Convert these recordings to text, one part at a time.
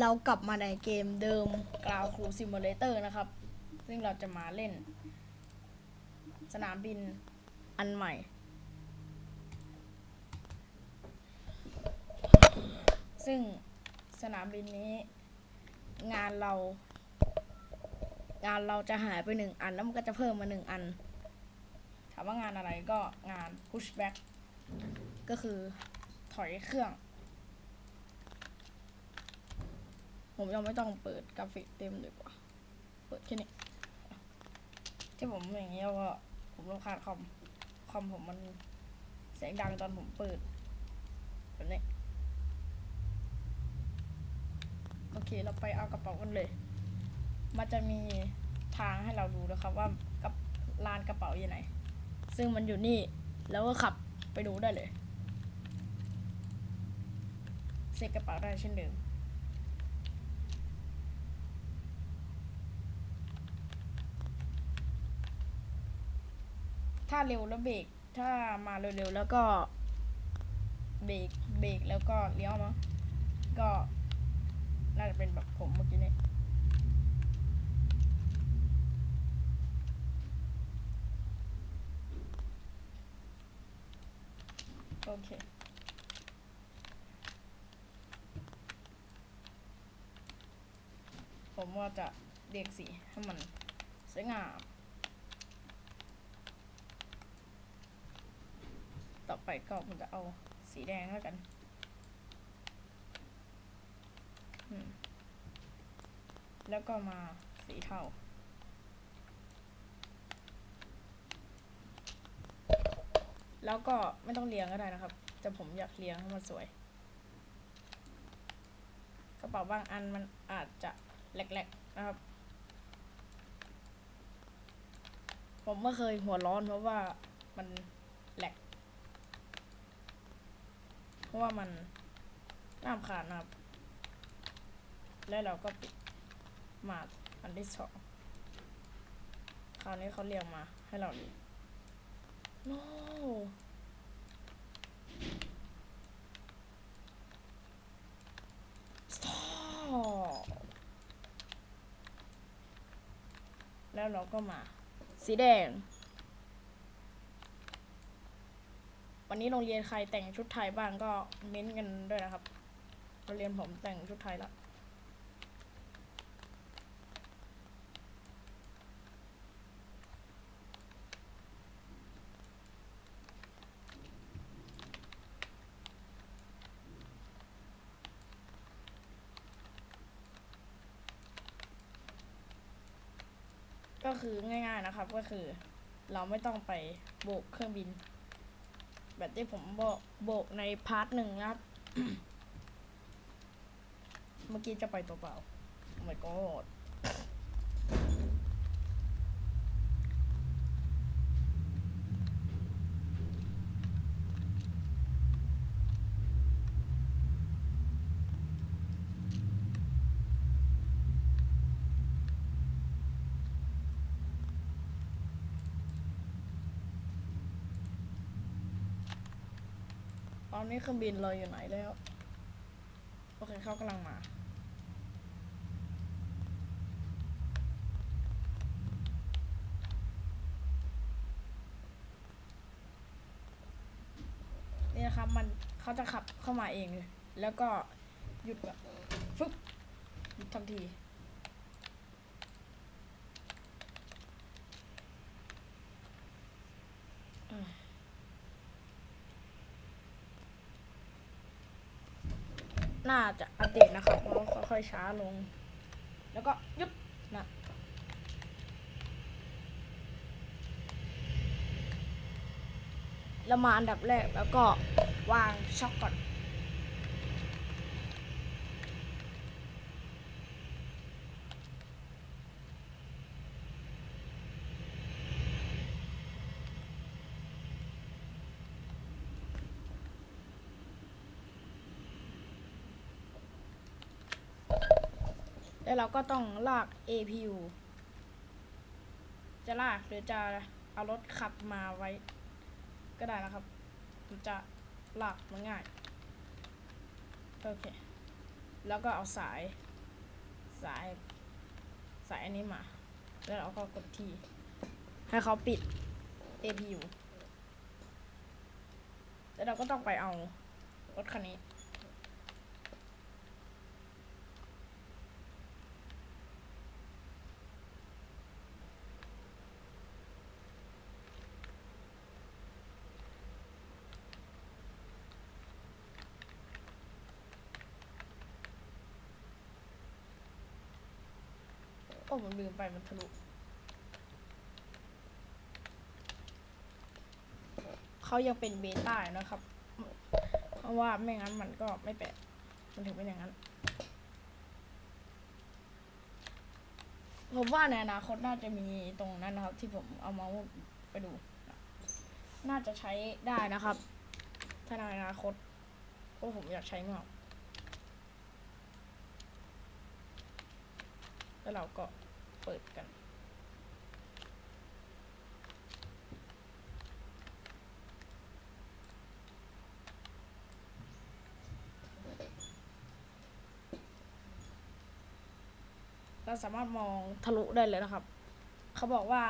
เรากลับมาในเกมเดิม Ground Crew Simulator นะครับ ซึ่งเราจะมาเล่น สนามบินอันใหม่ ซึ่งสนามบินนี้ งานเรา งานเราจะหายไปหนึ่งอันแล้วมันก็จะเพิ่มมาหนึ่งอัน ถามว่างานอะไรก็งาน pushback ก็คือถอยเครื่อง ผมยังไม่ต้องเปิดกราฟิกเต็มดีกว่า เปิดแค่นี้ ที่ผมอย่างเงี้ยว่าผมรำคาญคอม คอมผมมันเสียงดังตอนผมเปิดแบบนี้โอเค เราไปเอากระเป๋ากันเลย มันจะมีทางให้เราดูนะครับว่ากับลานกระเป๋าอยู่ไหน ซึ่งมันอยู่นี่ แล้วก็ขับไปดูได้เลยเซ็กกระเป๋าได้เช่นเดิม ถ้าเร็วแล้วเบรกถ้ามาเร็วๆแล้วก็เบรกเบรกแล้วก็เลี้ยวมั้งก็น่าจะเป็นแบบผมเมื่อกี้นี้โอเคผมว่าจะเรียกสีให้มันสวยงาม ต่อไปก็ผมจะเอาสีแดงแล้วกันแล้วก็มาสีเทาแล้วก็ไม่ต้องเรียงก็ได้นะครับ แต่ผมอยากเรียงให้มันสวย กระเป๋าบางอันมันอาจจะแหลกๆนะครับ ผมไม่เคยหัวร้อนเพราะว่ามันแหลก เพ ราะว่ามันน่ารำคาญนะครับ แล้วเราก็ปิดมาอันที่สองคราวนี้เขาเรียงมาให้เราดู no สต็อปแล้วเราก็มา สีแดง วันนี้โรงเรียนใครแต่งชุดไทยบ้างก็เม้นกันด้วยนะครับ โรงเรียนผมแต่งชุดไทยละก็คือง่ายๆนะครับก็คือเราไม่ต้องไปโบกเครื่องบิน แบบที่ผมบอกโบกในพาร์ทหนึ่งนะครับ เมื่อกี้จะไปตัวเปล่าไม่กอด อนนี้เครื่องบินเราอยู่ไหนแล้ว โอเคเขากำลังมา นี่นะครับมันเขาจะขับเข้ามาเองเลย แล้วก็หยุดแบบฟึบหยุดทันที น่าจะอัปเดตนะครับเพราะว่าค่อยๆช้าลง แล้วก็ยุดนะเรามาอันดับแรกแล้วก็วางช็อกก่อน แล้วเราก็ต้องลาก APU จะลากหรือจะเอารถขับมาไว้ ก็ได้นะครับมันจะลากมันง่าย โอเค แล้วก็เอาสาย สาย สายอันนี้มา แล้วเราก็กดทีให้เขาปิด APU แล้วเราก็ต้องไปเอารถคันนี้ อ้ผมลืมไปมันทะลุเขายังเป็นเบต้านะครับ เพราะว่าไม่งั้นมันก็ไม่แปลกมันถึงเป็นอย่างนั้น ผมว่าในอนาคตน่าจะมีตรงนั้นนะครับ ที่ผมเอามาไปดู น่าจะใช้ได้นะครับ ถ้าในอนาคตเพราะผมอยากใช้มากแล้วเราก็ เปิดกัน เราสามารถมองทะลุได้เลยนะครับ เขาบอกว่า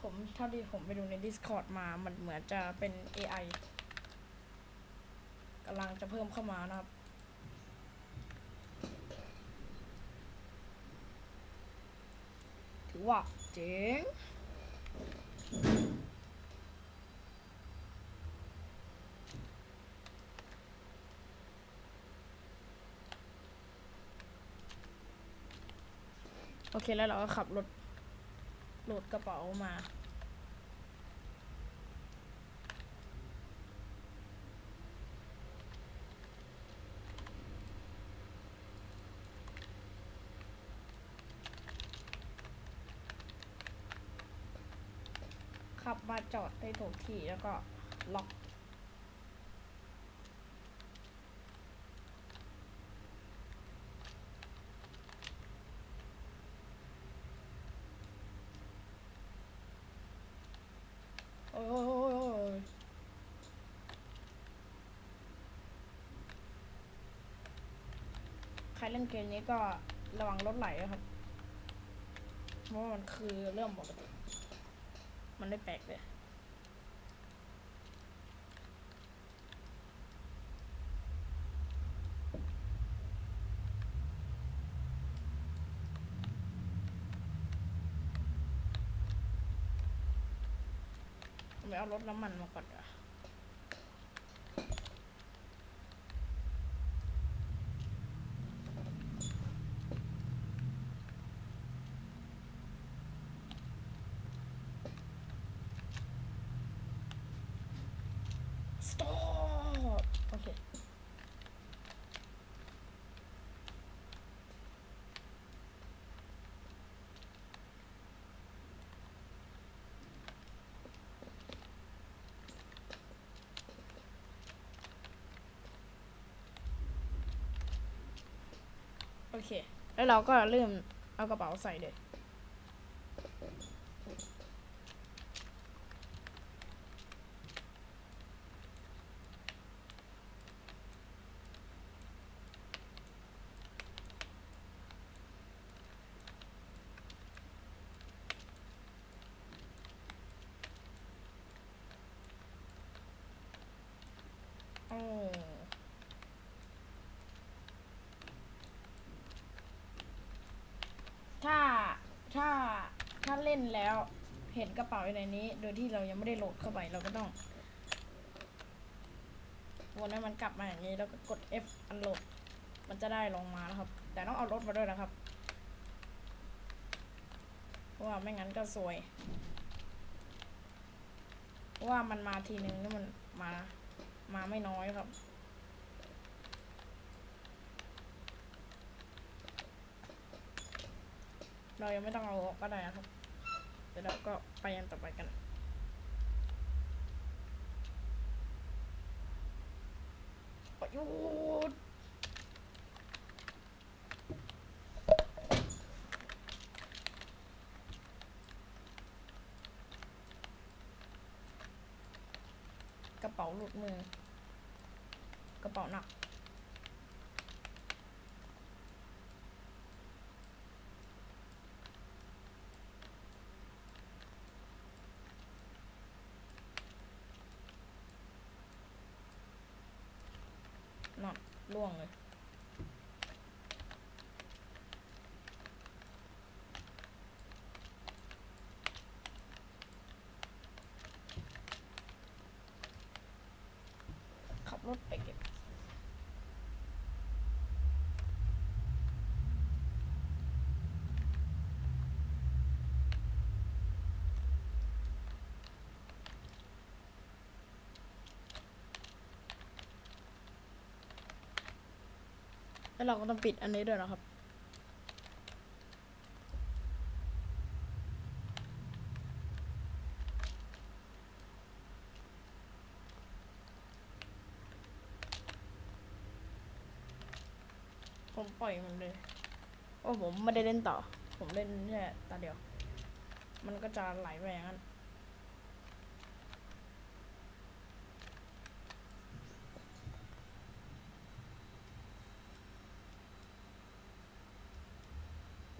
ผมเท่าที่ผมไปดูใน Discord มา มันเหมือนจะเป็น AI กำลังจะเพิ่มเข้ามานะครับ ถือ ว่าเจ๋งโอเคแล้วเราก็ขับรถโหลดกระเป๋ามา ขับมาจอดได้ถูกที่แล้วก็ล็อกโอ้ยใครเล่นเกมนี้ก็ระวังรถไหลนะครับเพราะมันคือเรื่องปกติ มันไม่แปลกเลยไปเอารถน้ำมันมาก่อนดีกว่าสต็อปโอเค โอ เค แล้วเราก็เริ่มเอากระเป๋าใส่เลย โอ้ ถ้าถ้าถ้าเล่นแล้ว เห็นกระเป๋าอยู่ในนี้ โดยที่เรายังไม่ได้โหลดเข้าไปเราก็ต้องวนให้มันกลับมาอย่างนี้แล้วก็กด F อันโหลด มันจะได้ลงมาแล้วครับ แต่ต้องเอารถมาด้วยนะครับเพราะว่าไม่งั้นก็ซวยเพราะว่ามันมาทีนึงแล้วมันมามาไม่น้อยครับเรายังไม่ต้องเอาออกก็ได้ครับ เดี๋ยวเราก็ไปยันต่อไปกัน ประยุทธ์กระเป๋าหลุดมือ กระเป๋าหนัก นอนล่วงเลย ขับรถไปเก็บ แล้วเราก็ต้องปิดอันนี้ด้วยนะครับ ผมปล่อยมันเลย โอ้ผมไม่ได้เล่นต่อ ผมเล่นแค่ตาเดียว มันก็จะไหลไปอย่างนั้น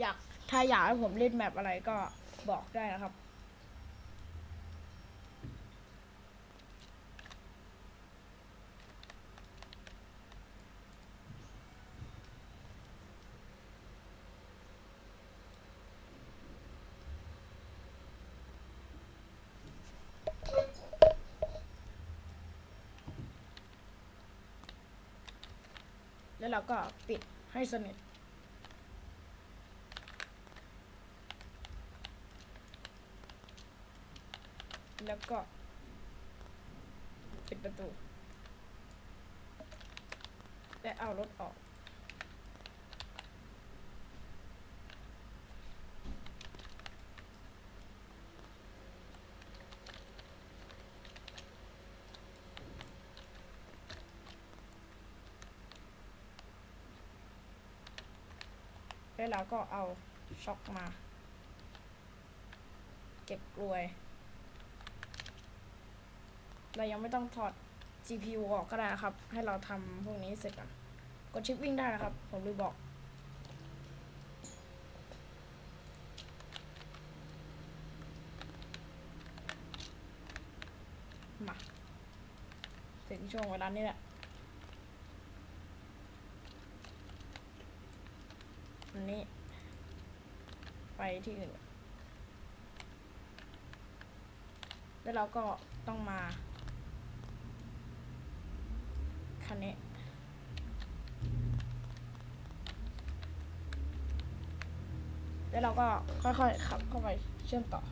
อยาก ถ้าอยากให้ผมเล่นแมปอะไรก็บอกได้นะครับ แล้วเราก็ปิดให้สนิท แล้วก็ปิดประตู และเอารถออก แล้วเราก็เอาช็อคมา เก็บกลวย เรายังไม่ต้องถอด GPU ออกก็ได้นะครับ ให้เราทำพวกนี้เสร็จก่อนกดชิปวิ่งได้นะครับ ผมลืมบอก มาถึงช่วงเวลานี้แหละอันนี้ ไปที่อื่น แล้วเราก็ต้องมา คันนี้ แล้วเราก็ค่อยๆขับเข้าไปเชื่อมต่อ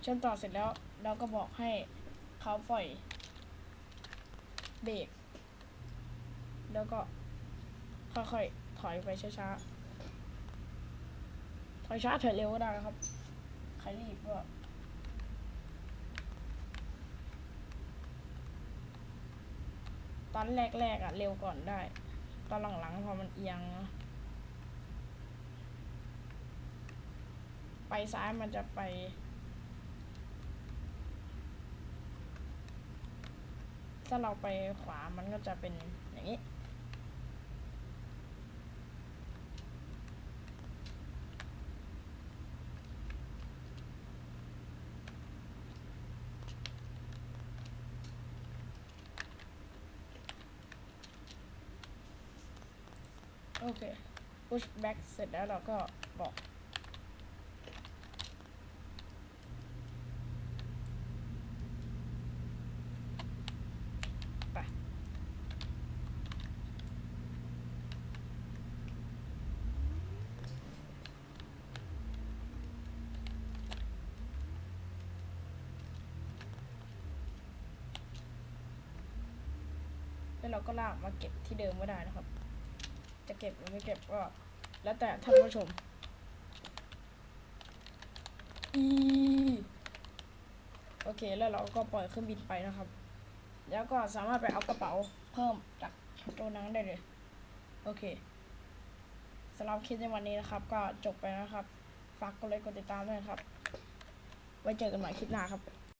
เชื่อมต่อเสร็จแล้วเราก็บอกให้เขาปล่อยเบรกแล้วก็ค่อยๆถอยไปช้าๆถอยช้าถอยเร็วก็ได้นะครับใครรีบก็ตอนแรกๆอะเร็วก่อนได้ ตอนหลังๆพอมันเอียง ไปซ้ายมันจะไป ถ้าเราไปขวามันก็จะเป็นอย่างนี้ โอเค push back เสร็จแล้วเราก็บอก แล้วเราก็ลากมาเก็บที่เดิมก็ได้นะครับ จะเก็บหรือไม่เก็บก็ แล้วแต่ท่านผู้ชมอีโอเคแล้วเราก็ปล่อยเครื่องบินไปนะครับ แล้วก็สามารถไปเอากระเป๋าเพิ่มจากตัวนั้นได้เลย โอเคสำหรับคลิปในวันนี้นะครับ ก็จบไปนะครับ ฝากกดไลค์กดติดตามด้วยนะครับ ไว้เจอกันใหม่คลิปหน้าครับ